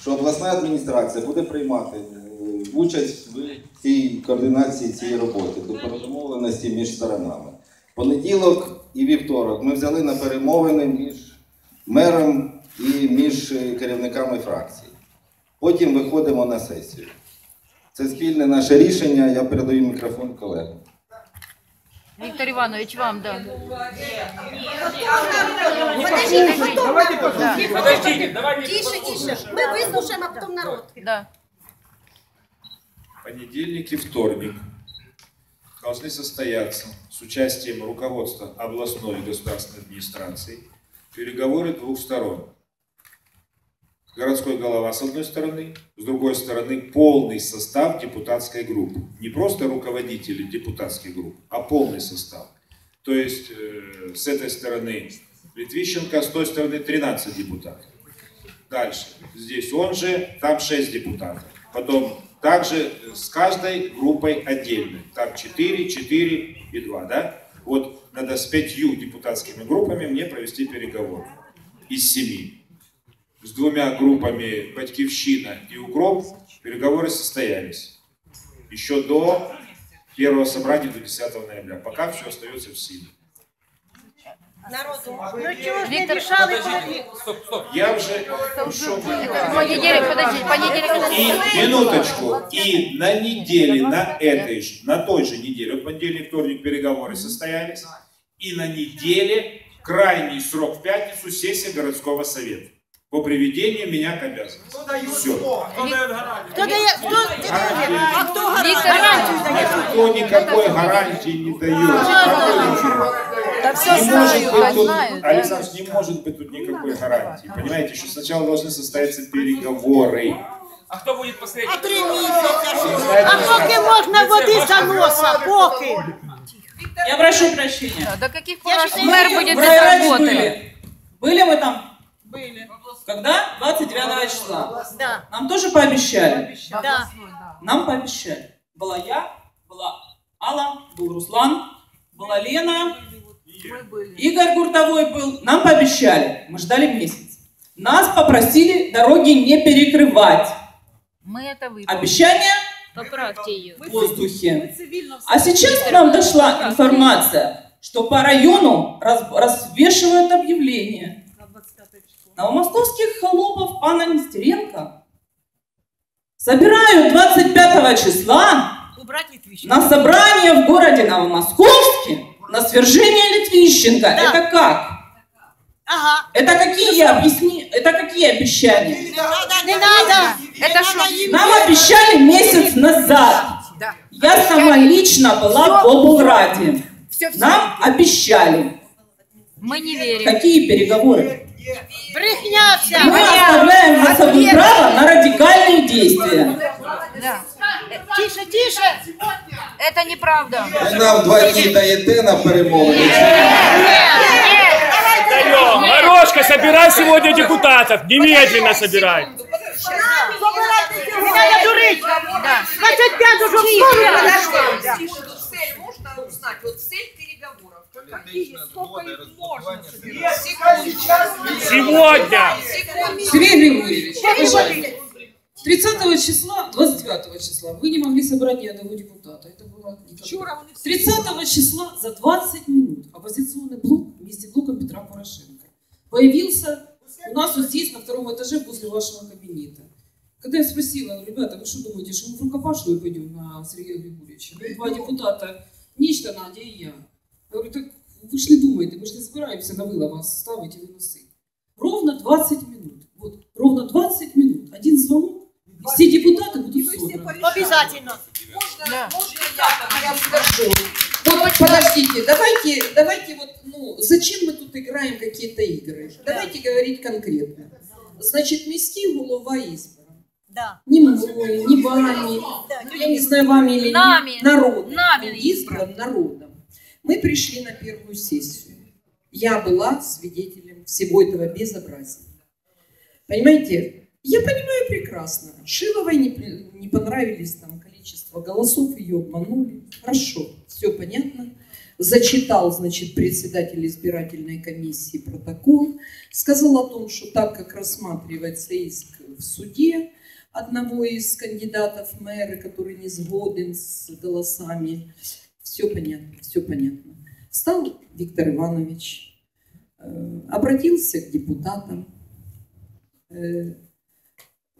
що обласна адміністрація буде приймати е, участь в цій координації цієї роботи до перемовленості між сторонами. Понеділок і вівторок ми взяли на перемовини між мером і між е, керівниками фракцій. Потім виходимо на сесію. Це спільне наше рішення. Я передаю мікрофон колегам. Виктор Иванович, вам, да. Подождите, давайте Тише, тише. Ми вислушаємо, а потім народ. Да. Понедельник и вторник должны состояться с участием руководства областной государственной администрации переговоры двух сторон. Городской голова с одной стороны, с другой стороны полный состав депутатской группы. Не просто руководители депутатских групп, а полный состав. То есть э, с этой стороны Литвищенко, с той стороны 13 депутатов. Дальше. Здесь он же, там 6 депутатов. Потом также с каждой группой отдельно. Там 4, 4 и 2, да? Вот надо с пятью депутатскими группами мне провести переговоры. Из семи. С двумя группами Батькивщина и Укроп переговоры состоялись. Еще до первого собрания, до 10 ноября. Пока все остается в силе. Народу. Ну ж Подождите, коли... стоп, стоп. Я уже ушел. В понедельник, подожди, в понедельник. И минуточку, и на неделе, на этой же, на той же неделе, вот понедельник, вторник переговоры состоялись, и на неделе крайний срок в пятницу сессия городского совета по приведению меня к обязанностям. Все. Хто дає, хто дає? А хто Виктор гарантію дає? Никто никакой гарантии не дает. Да все Не может знаю, быть тут, знаю, да. Александр, не может быть тут никакой гарантии. Понимаете, что сначала должны состояться переговоры. А кто будет последний? А три місяці. Вы А знаете, поки можна води за носа, поки. Я прошу прощения. Да, До каких Я пор считаю, мэр мы будет В без районе работы? были. Были мы там? Были. Когда? 29 числа. Да, Нам тоже пообещали. да. Нам пообещали. Была я, была Алла, был Руслан, была Лена, Игорь Гуртовой был. Нам пообещали. Мы ждали месяц. Нас попросили дороги не перекрывать. Мы это выполним. Обещание Поправьте ее. в воздухе. А сейчас к нам дошла информация, что по району раз- развешивают объявления. Новомосковских холопов пана Нестеренко собирают 25 числа на собрание в городе Новомосковске на свержение Литвищенко. Да. Это как? Ага. Это какие объясни... Это какие обещания? Не надо, не надо. Это что? Нам обещали месяц назад. Да. Я сама лично была в облраде. Все, все. Нам обещали. Мы не верим. Какие переговоры? Брехня И вся. мы оставляем за собой право на радикальные действия. Да. Тише, тише. Это неправда. Ви нам два дні даєте на перемовини. Даем. Морошка, собирай сегодня депутатов. Немедленно собирай. Не надо дурить. 25 уже в школу подошли. Переговоров. Какие? Сколько их можно собирать? Сегодня. Сергей Григорьевич, пожалуйста. 30 числа, 29 числа вы не могли собрать ни одного депутата. Это было никогда. 30 числа за 20 минут оппозиционный блок вместе с блоком Петра Порошенко появился у нас вот здесь, на втором этаже, возле вашего кабинета. Когда я спросила, ребята, вы что думаете, что мы в рукопашную пойдем на Сергея Григорьевича? Мы два депутата, Нечто, Надя и я. Я говорю, так вы ж не думаете, мы же не собираемся на выло вас ставить или носы. Ровно 20 минут. Вот, ровно 20 минут. Один звонок, и все депутаты будут собраны. Обязательно. Да. Можно я, я скажу? Вот подождите, давайте, давайте вот, ну, зачем мы тут играем какие-то игры? Давайте говорить конкретно. Значит, міський голова избран. Да. Не мной, не вами, я не знаю, вами или Нами. не, народом. Нами избран народом. Мы пришли на первую сессию. Я была свидетелем всего этого безобразия. Понимаете, я понимаю прекрасно. Шиловой не, не понравились там количество голосов, ее обманули. Хорошо, все понятно. Зачитал, значит, председатель избирательной комиссии протокол. Сказал о том, что так как рассматривается иск в суде одного из кандидатов в мэры, который не сгоден с голосами. Все понятно, все понятно. Встал Виктор Иванович, э, обратился к депутатам. Э,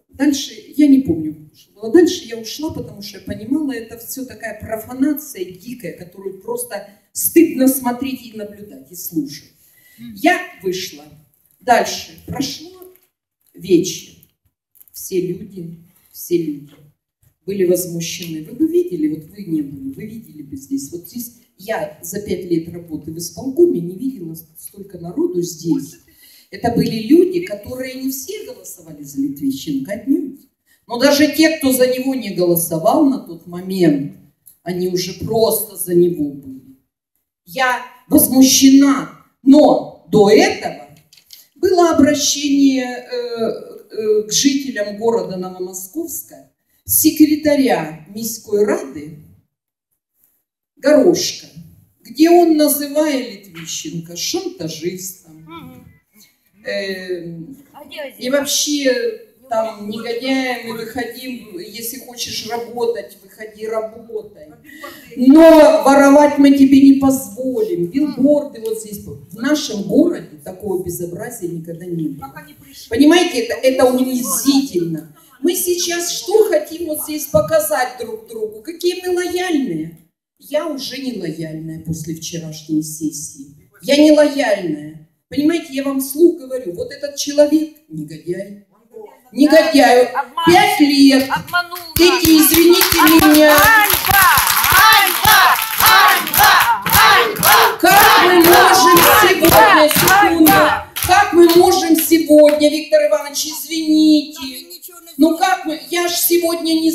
Дальше, я не помню, что было дальше, я ушла, потому что я понимала, это все такая профанация дикая, которую просто стыдно смотреть и наблюдать, и слушать. Я вышла. Дальше прошло вечер. Все люди, все люди были возмущены. Вы бы видели, вот вы не были, вы видели бы здесь. Вот здесь я за пять лет работы в исполкоме не видела столько народу здесь. Это были люди, которые не все голосовали за Литвищенко, отнюдь. Но даже те, кто за него не голосовал на тот момент, они уже просто за него были. Я возмущена, но до этого было обращение э, э, к жителям города Новомосковска секретаря Міської Рады Горошка, где он, называя Литвищенко шантажистом, э, и вообще там негодяем и выходим, если хочешь работать, выходи работай. Но воровать мы тебе не позволим. Билборды вот здесь. В нашем городе такого безобразия никогда не было. Понимаете, это, это унизительно. Мы сейчас что хотим вот здесь показать друг другу? Какие мы лояльные. Я уже не лояльная после вчерашней сессии. Я не лояльная. Понимаете, я вам вслух говорю, вот этот человек негодяй. Негодяй. Обман, Пять лет. обманул. Эти, извините меня,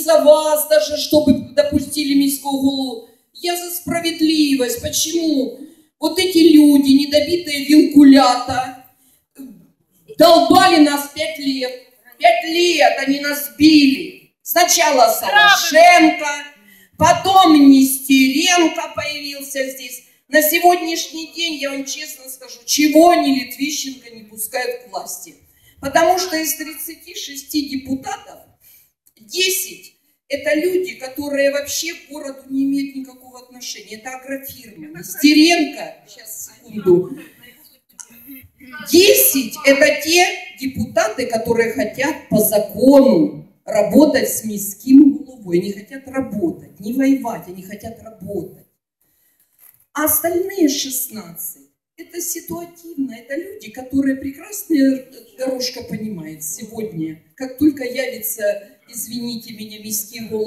за вас даже, чтобы допустили міського голову. Я за справедливость. Почему? Вот эти люди, недобитые вилкулята, долбали нас пять лет. Пять лет они нас били. Сначала Солошенко, потом Нестеренко появился здесь. На сегодняшний день, я вам честно скажу, чего они Литвищенко не пускают к власти. Потому что из 36 депутатов 10 это люди, которые вообще к городу не имеют никакого отношения. Это агрофирма. Нестеренко, сейчас, секунду. 10 это те депутаты, которые хотят по закону работать с міським головой. Они хотят работать, не воевать, они хотят работать. А остальные 16 это ситуативно, это люди, которые прекрасно Горошка понимает сегодня, как только явится, извините меня, міський голова,